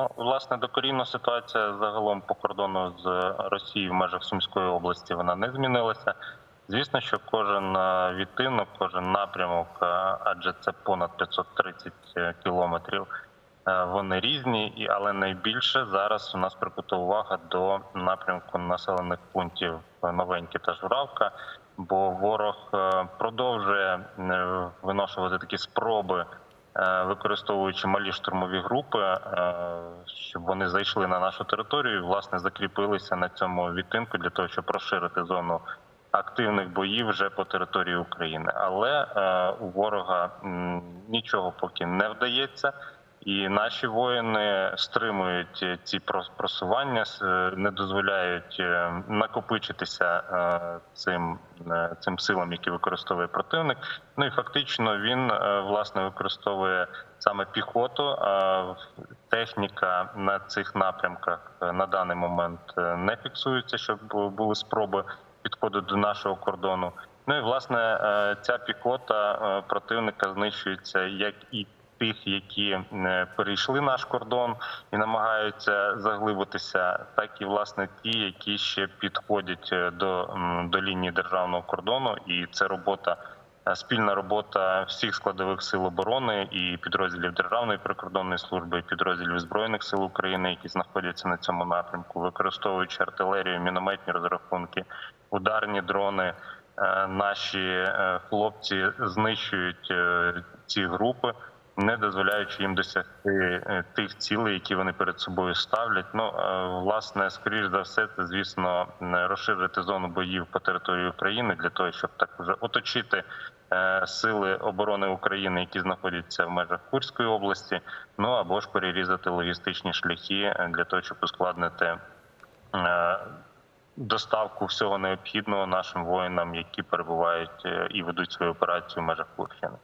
Ну, власне, докорінна ситуація загалом по кордону з Росією в межах Сумської області вона не змінилася. Звісно, що кожен е, відтинок, кожен напрямок, е, адже це понад 530 кілометрів. е, Вони різні, але найбільше зараз у нас прикута увага до напрямку населених пунктів Новеньке та Журавка, бо ворог продовжує виношувати такі спроби використовуючи малі штурмові групи, е, щоб вони зайшли на нашу територію, і, власне, закріпилися на цьому відтинку для того, щоб розширити зону активних боїв вже по території України. Але е, у ворога нічого поки не вдається. І наші воїни стримують е, ці прос- просування, е, не дозволяють е, накопичитися цим, цим силам, які використовує противник. Ну і фактично він власне використовує саме піхоту. Техніка на цих напрямках на даний момент не фіксується, щоб були спроби підходу до нашого кордону. Ну і власне ця піхота противника знищується як і тих, які е, перейшли наш кордон і намагаються заглибитися, так і власне ті, які ще підходять е, до, до лінії державного кордону, і це робота. е, Спільна робота всіх складових сил оборони і підрозділів Державної прикордонної служби, і підрозділів збройних сил України, які знаходяться на цьому напрямку, використовуючи артилерію, мінометні розрахунки, ударні дрони. Наші хлопці знищують ці групи, не дозволяючи їм досягти е, тих цілей, які вони перед собою ставлять. Ну е, власне, скоріш за все, це звісно розширити зону боїв по території України для того, щоб так вже оточити е, сили оборони України, які знаходяться в межах Курської області. Ну або ж перерізати логістичні шляхи для того, щоб ускладнити. Доставку всього необхідного нашим воїнам, які перебувають і ведуть свою операцію в межах Курщини.